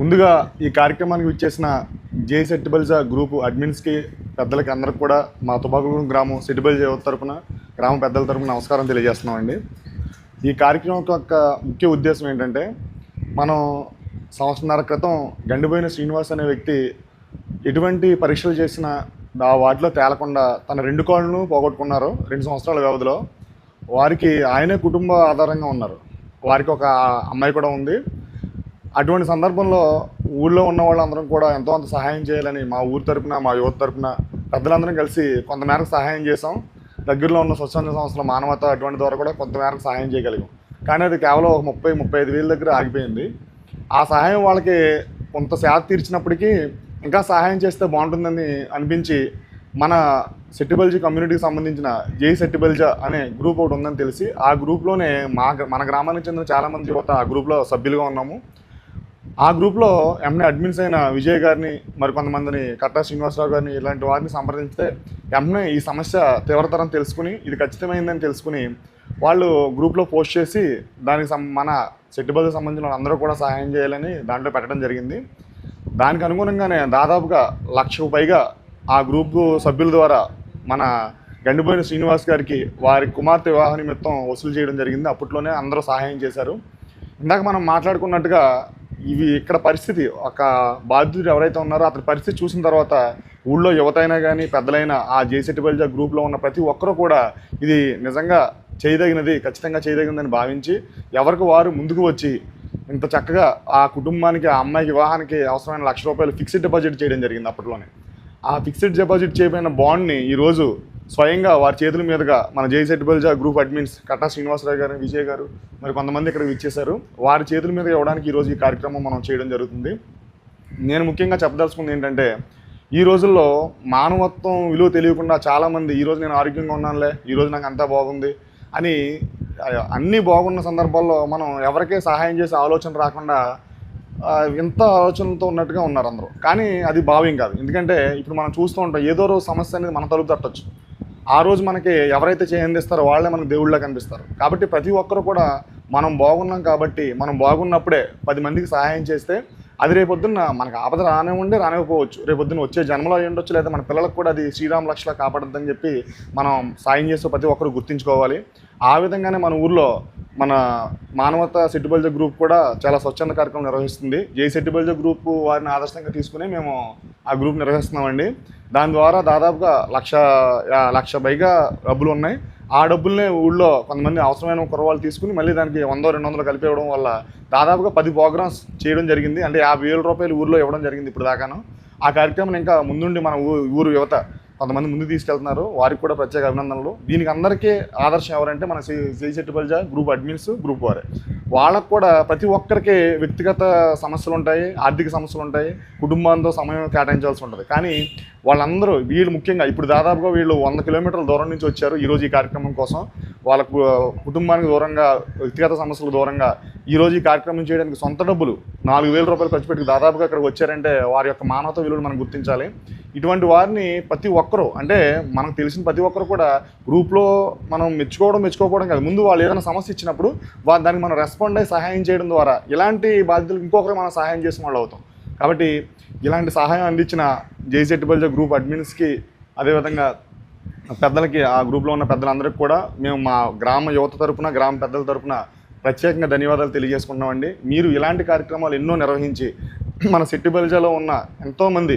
ముందుగా ఈ కార్యక్రమానికి విచ్చేసిన జే సెట్టిబల్జా గ్రూప్ అడ్మిన్స్కి పెద్దలకి అందరికి కూడా మా తుబాకుగూడెం గ్రామం సెట్టిబల్జా యువత తరపున గ్రామ పెద్దల తరపున నమస్కారం తెలియజేస్తున్నామండి. ఈ కార్యక్రమం యొక్క ముఖ్య ఉద్దేశం ఏంటంటే మనం సంవత్సరాల క్రితం గండిపోయిన శ్రీనివాస్ అనే వ్యక్తి ఎటువంటి పరీక్షలు చేసినా ఆ వాటిలో తేలకుండా తన రెండు కాళ్ళను పోగొట్టుకున్నారు రెండు సంవత్సరాల వ్యవధిలో. వారికి ఆయనే కుటుంబ ఆధారంగా ఉన్నారు. వారికి ఒక అమ్మాయి కూడా ఉంది. అటువంటి సందర్భంలో ఊళ్ళో ఉన్న వాళ్ళందరం కూడా ఎంతో అంత సహాయం చేయాలని మా ఊరు తరపున మా యువత తరపున పెద్దలందరం కలిసి కొంతమేరకు సహాయం చేసాం దగ్గరలో ఉన్న స్వచ్ఛంద సంస్థల మానవత అటువంటి ద్వారా కూడా కొంతమేరకు సహాయం చేయగలిగాం. కానీ అది కేవలం ఒక ముప్పై ముప్పై ఐదు వేల దగ్గర ఆగిపోయింది. ఆ సహాయం వాళ్ళకి కొంత శాత తీర్చినప్పటికీ ఇంకా సహాయం చేస్తే బాగుంటుందని అనిపించి మన సెట్టిబల్జీ కమ్యూనిటీకి సంబంధించిన జై సెట్టిబల్జా అనే గ్రూప్ ఒకటి ఉందని తెలిసి ఆ గ్రూప్లోనే మా మన గ్రామానికి చెందిన చాలామంది యువత ఆ గ్రూప్లో సభ్యులుగా ఉన్నాము. ఆ గ్రూప్లో ఎంఏ అడ్మిన్స్ అయిన విజయ్ గారిని మరికొంతమందిని కట్టా శ్రీనివాసరావు గారిని ఇలాంటి వారిని సంప్రదించితే ఎంఏ ఈ సమస్య తీవ్రతరం తెలుసుకుని ఇది ఖచ్చితమైందని తెలుసుకుని వాళ్ళు గ్రూప్లో పోస్ట్ చేసి దానికి సం మన సెట్టిబల్జీ సంబంధించిన అందరూ కూడా సహాయం చేయాలని దాంట్లో పెట్టడం జరిగింది. దానికి అనుగుణంగానే దాదాపుగా లక్షకు పైగా ఆ గ్రూప్ సభ్యుల ద్వారా మన గండిపోయిన శ్రీనివాస్ గారికి వారి కుమార్తె వివాహ నిమిత్తం వసూలు చేయడం జరిగింది. అప్పట్లోనే అందరూ సహాయం చేశారు. ఇందాక మనం మాట్లాడుకున్నట్టుగా ఇవి ఇక్కడ పరిస్థితి. ఒక బాధితుడు ఎవరైతే ఉన్నారో అతని పరిస్థితి చూసిన తర్వాత ఊళ్ళో యువతైనా కానీ పెద్దలైనా ఆ జేసెట్ బల్జా గ్రూప్లో ఉన్న ప్రతి ఒక్కరూ కూడా ఇది నిజంగా చేయదగినది ఖచ్చితంగా చేయదగినదని భావించి ఎవరికి వారు ముందుకు వచ్చి ఇంత చక్కగా ఆ కుటుంబానికి ఆ అమ్మాయికి వివాహానికి అవసరమైన లక్ష రూపాయలు ఫిక్స్డ్ డిపాజిట్ చేయడం జరిగింది అప్పట్లోనే. ఆ ఫిక్స్డ్ డిపాజిట్ చేయబడిన బాండ్ని ఈరోజు స్వయంగా వారి చేతుల మీదుగా మన జేసెట్ బల్జా గ్రూప్ అడ్మిన్స్ కట్టా శ్రీనివాసరావు గారు విజయ్ గారు మరి కొంతమంది ఇక్కడికి ఇచ్చేశారు వారి చేతుల మీద ఇవ్వడానికి ఈరోజు ఈ కార్యక్రమం మనం చేయడం జరుగుతుంది. నేను ముఖ్యంగా చెప్పదలుచుకుంది ఏంటంటే ఈ రోజుల్లో మానవత్వం విలువ తెలియకుండా చాలామంది ఈరోజు నేను ఆరోగ్యంగా ఉన్నానులే ఈరోజు నాకు అంతా బాగుంది అని అన్నీ బాగున్న సందర్భాల్లో మనం ఎవరికే సహాయం చేసే ఆలోచన రాకుండా ఆ, ఇంత ఆలోచనతో ఉన్నట్టుగా ఉన్నారు అందరూ. కానీ అది భావ్యం కాదు. ఎందుకంటే ఇప్పుడు మనం చూస్తూ ఉంటాం ఏదో రోజు సమస్య అనేది మన తలుపు తట్టచ్చు. ఆ రోజు మనకి ఎవరైతే చేయందిస్తారో వాళ్ళే మనకు దేవుళ్ళ కనిపిస్తారు. కాబట్టి ప్రతి ఒక్కరు కూడా మనం బాగున్నాం కాబట్టి మనం బాగున్నప్పుడే పది మందికి సహాయం చేస్తే అది రేపొద్దున్న మనకు ఆపద రానివ్వండి రానివ్వకపోవచ్చు రేపొద్దున వచ్చే జన్మలో అయి ఉండొచ్చు లేదా మన పిల్లలకు కూడా అది శ్రీరామ లక్షలా కాపాడద్దని చెప్పి మనం సాయం చేస్తూ ప్రతి ఒక్కరు గుర్తుంచుకోవాలి. ఆ విధంగానే మన ఊర్లో మన మానవత సెట్టిబల్జ గ్రూప్ కూడా చాలా స్వచ్ఛంద కార్యక్రమం నిర్వహిస్తుంది. జై సెట్టిబల్జ గ్రూప్ వారిని ఆదర్శంగా తీసుకుని మేము ఆ గ్రూప్ నిర్వహిస్తున్నామండి. దాని ద్వారా దాదాపుగా లక్ష లక్ష పైగా డబ్బులు ఉన్నాయి. ఆ డబ్బుల్నే ఊళ్ళో కొంతమంది అవసరమైన కుర్రవాళ్ళు తీసుకుని మళ్ళీ దానికి వందో రెండు వందలు కలిపి ఇవ్వడం వల్ల దాదాపుగా పది ప్రోగ్రామ్స్ చేయడం జరిగింది. అంటే యాభై వేల రూపాయలు ఊళ్ళో ఇవ్వడం జరిగింది ఇప్పుడు దాకాను ఆ కార్యక్రమం ఇంకా ముందుండి మన ఊ- ఊరు యువత కొంతమంది ముందు తీసుకెళ్తున్నారు. వారికి కూడా ప్రత్యేక అభినందనలు. దీనికి అందరికీ ఆదర్శం ఎవరంటే మన Sri Sri group admins group వారే. వాళ్ళకు కూడా ప్రతి ఒక్కరికి వ్యక్తిగత సమస్యలు ఉంటాయి ఆర్థిక సమస్యలు ఉంటాయి కుటుంబంతో సమయం కేటాయించాల్సి ఉంటుంది. కానీ వాళ్ళందరూ వీళ్ళు ముఖ్యంగా ఇప్పుడు దాదాపుగా వీళ్ళు వంద కిలోమీటర్ల దూరం నుంచి వచ్చారు ఈరోజు ఈ కార్యక్రమం కోసం. వాళ్ళకు కుటుంబానికి దూరంగా వ్యక్తిగత సమస్యలకు దూరంగా ఈరోజు ఈ కార్యక్రమం చేయడానికి సొంత డబ్బులు నాలుగు వేల రూపాయలు ఖర్చు పెట్టి దాదాపుగా ఇక్కడికి వచ్చారంటే వారి యొక్క మానవత విలువలు మనం గుర్తించాలి. ఇటువంటి వారిని ప్రతి ఒక్కరూ అంటే మనకు తెలిసిన ప్రతి ఒక్కరు కూడా గ్రూప్లో మనం మెచ్చుకోవడం మెచ్చుకోకపోవడం కాదు. ముందు వాళ్ళు ఏదైనా సమస్య ఇచ్చినప్పుడు వా దానికి మనం రెస్పాండ్ అయ్యి సహాయం చేయడం ద్వారా ఇలాంటి బాధ్యతలు ఇంకొకరు మనం సహాయం చేసిన వాళ్ళు అవుతాం. కాబట్టి ఇలాంటి సహాయం అందించిన జేసెట్ బల్జా గ్రూప్ అడ్మిన్స్కి అదేవిధంగా పెద్దలకి ఆ గ్రూప్లో ఉన్న పెద్దలందరికీ కూడా మేము మా గ్రామ యువత తరపున గ్రామ పెద్దల తరపున ప్రత్యేకంగా ధన్యవాదాలు తెలియజేసుకుంటున్నామండి. మీరు ఇలాంటి కార్యక్రమాలు ఎన్నో నిర్వహించి మన సిట్టి బల్జాలో ఉన్న ఎంతోమంది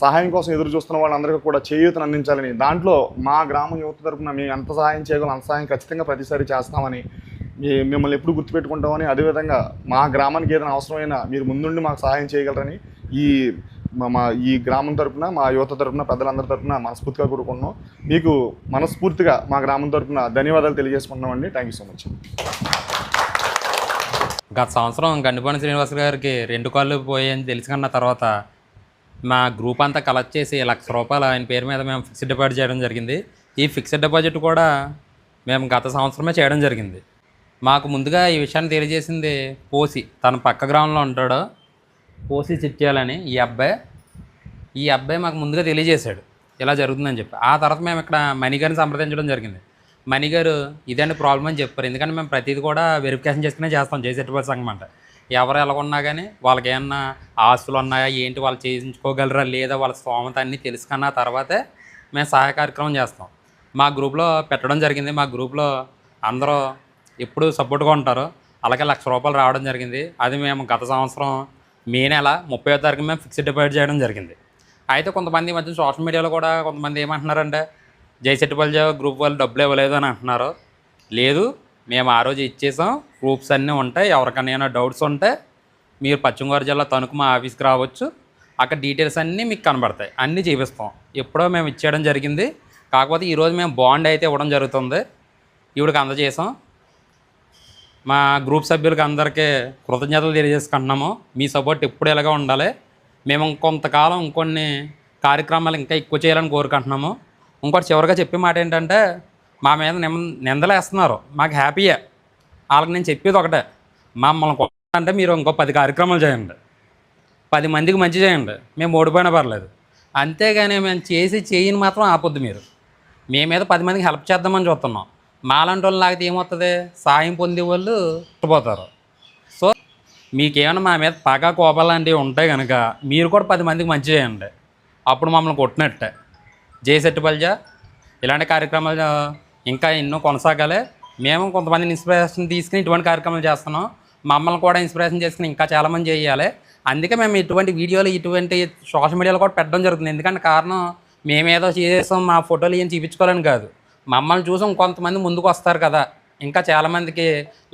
సహాయం కోసం ఎదురు చూస్తున్న వాళ్ళందరికీ కూడా చేయూతను అందించాలని దాంట్లో మా గ్రామ యువత తరపున మేము ఎంత సహాయం చేయగలం అంత సహాయం ఖచ్చితంగా ప్రతిసారి చేస్తామని మిమ్మల్ని ఎప్పుడు గుర్తుపెట్టుకుంటామని అదేవిధంగా మా గ్రామానికి ఏదైనా అవసరమైనా మీరు ముందుండి మాకు సహాయం చేయగలరని ఈ మా- మా ఈ గ్రామం తరపున మా యువత తరపున పెద్దలందరి తరపున మనస్ఫూర్తిగా కోరుకుంటున్నాం. మీకు మనస్ఫూర్తిగా మా గ్రామం తరపున ధన్యవాదాలు తెలియజేసుకుంటున్నామండి. థ్యాంక్ యూ సో మచ్ గత సంవత్సరం గండిపాణి శ్రీనివాస్ గారికి రెండు కాళ్ళు పోయాయని తెలుసుకున్న తర్వాత మా గ్రూప్ అంతా కలెక్ట్ చేసి లక్ష రూపాయలు ఆయన పేరు మీద మేము ఫిక్స్డ్ డిపాజిట్ చేయడం జరిగింది. ఈ ఫిక్స్డ్ డిపాజిట్ కూడా మేము గత సంవత్సరమే చేయడం జరిగింది. మాకు ముందుగా ఈ విషయాన్ని తెలియజేసింది పోసి తన పక్క గ్రామంలో ఉంటాడు. పోసి చిట్యాలని ఈ అబ్బాయి. ఈ అబ్బాయి మాకు ముందుగా తెలియజేశాడు. ఇలా జరుగుతుందని చెప్పి. ఆ తర్వాత మేము ఇక్కడ మణిగారిని సంప్రదించడం జరిగింది. మణి గారు ఇదండి ప్రాబ్లం అని చెప్పారు. ఎందుకంటే మేము ప్రతిదీ కూడా వెరిఫికేషన్ చేసుకునే చేస్తాం. జేసెట్టుబడి సంఘం అంటే ఎవరు ఎలా కానీ వాళ్ళకి ఏమన్నా ఆస్తులు ఉన్నాయా ఏంటి వాళ్ళు చేయించుకోగలరా లేదా వాళ్ళ స్తోమత అన్నీ తెలుసుకున్న తర్వాతే మేము సహాయ కార్యక్రమం చేస్తాం. మా గ్రూప్లో పెట్టడం జరిగింది. మా గ్రూప్లో అందరూ ఎప్పుడు సపోర్ట్గా ఉంటారు. అలాగే లక్ష రూపాయలు రావడం జరిగింది. అది మేము గత సంవత్సరం మే నెల ముప్పై తారీఖు మేము ఫిక్స్డ్ డిపాజిట్ చేయడం జరిగింది. అయితే కొంతమంది మధ్య సోషల్ మీడియాలో కూడా కొంతమంది ఏమంటున్నారంటే జయశెట్టిపల్లి గ్రూప్ వాళ్ళు డబ్బులు ఇవ్వలేదు అని అంటున్నారు. లేదు మేము ఆ రోజు ఇచ్చేసాం. ప్రూఫ్స్ అన్నీ ఉంటాయి. ఎవరికైనా ఏమైనా డౌట్స్ ఉంటే మీరు పశ్చిమ గోదావరి జిల్లా తణుకు మా ఆఫీస్కి రావచ్చు. అక్కడ డీటెయిల్స్ అన్నీ మీకు కనబడతాయి. అన్నీ చూపిస్తాం. ఎప్పుడో మేము ఇచ్చేయడం జరిగింది. కాకపోతే ఈరోజు మేము బాండ్ అయితే ఇవ్వడం జరుగుతుంది. ఈవిడికి అందజేసాం మా గ్రూప్ సభ్యులకి అందరికీ కృతజ్ఞతలు తెలియజేసుకుంటున్నాము. మీ సపోర్ట్ ఎప్పుడు ఇలాగా ఉండాలి. మేము ఇంకొంతకాలం ఇంకొన్ని కార్యక్రమాలు ఇంకా ఎక్కువ చేయాలని కోరుకుంటున్నాము. ఇంకోటి చివరిగా చెప్పే మాట ఏంటంటే మా మీద నిం నిందలేస్తున్నారు. మాకు హ్యాపీయే. వాళ్ళకి నేను చెప్పేది ఒకటే. మమ్మల్ని కొట్టాలంటే మీరు ఇంకో పది కార్యక్రమాలు చేయండి. పది మందికి మంచి చేయండి. మేము ఓడిపోయినా పర్లేదు. అంతేగాని మేము చేసి చేయని మాత్రం ఆపొద్దు మీరు. మీ మీద పది మందికి హెల్ప్ చేద్దామని చూస్తున్నాం. మాలాంటి వాళ్ళు లాగితే ఏమవుతుంది? సాయం పొందే వాళ్ళు ఇష్టపోతారు సో మీకేమైనా మా మీద పగ కోపాలు లాంటివి ఉంటే కనుక మీరు కూడా పది మందికి మంచి చేయండి. అప్పుడు మమ్మల్ని కొట్టినట్టే. జయశెట్టిపల్జా ఇలాంటి కార్యక్రమాలు ఇంకా ఎన్నో కొనసాగాలి. మేము కొంతమందిని ఇన్స్పిరేషన్ తీసుకుని ఇటువంటి కార్యక్రమాలు చేస్తున్నాం. మమ్మల్ని కూడా ఇన్స్పిరేషన్ చేసుకుని ఇంకా చాలామంది చేయాలి. అందుకే మేము ఇటువంటి వీడియోలు ఇటువంటి సోషల్ మీడియాలో కూడా పెట్టడం జరుగుతుంది. ఎందుకంటే కారణం మేమేదో చేసాం మా ఫోటోలు ఏం చూపించుకోవాలని కాదు. మమ్మల్ని చూసి కొంతమంది ముందుకు వస్తారు కదా. ఇంకా చాలామందికి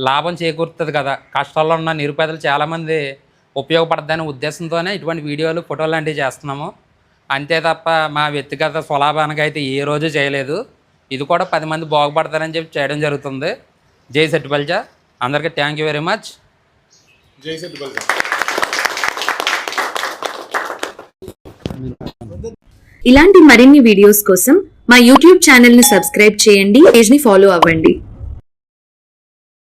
లాభం చేకూరుతుంది కదా. కష్టాల్లో ఉన్న నిరుపేదలు చాలామంది ఉపయోగపడద్దనే ఉద్దేశంతోనే ఇటువంటి వీడియోలు ఫోటోలు లాంటివి చేస్తున్నాము. అంతే తప్ప మా వ్యక్తిగత స్వలాభానికి అయితే ఏ రోజు చేయలేదు. ఇది కూడా పది మంది బాగుపడతారని చెప్పి చేయడం జరుగుతుంది. జై సెట్టిపల్జా అందరికీ థ్యాంక్ యూ వెరీ మచ్ జై సెట్టిబల్జా ఇలాంటి మరిన్ని వీడియోస్ కోసం మా యూట్యూబ్ ఛానల్ని సబ్స్క్రైబ్ చేయండి పేజ్ని ఫాలో అవ్వండి.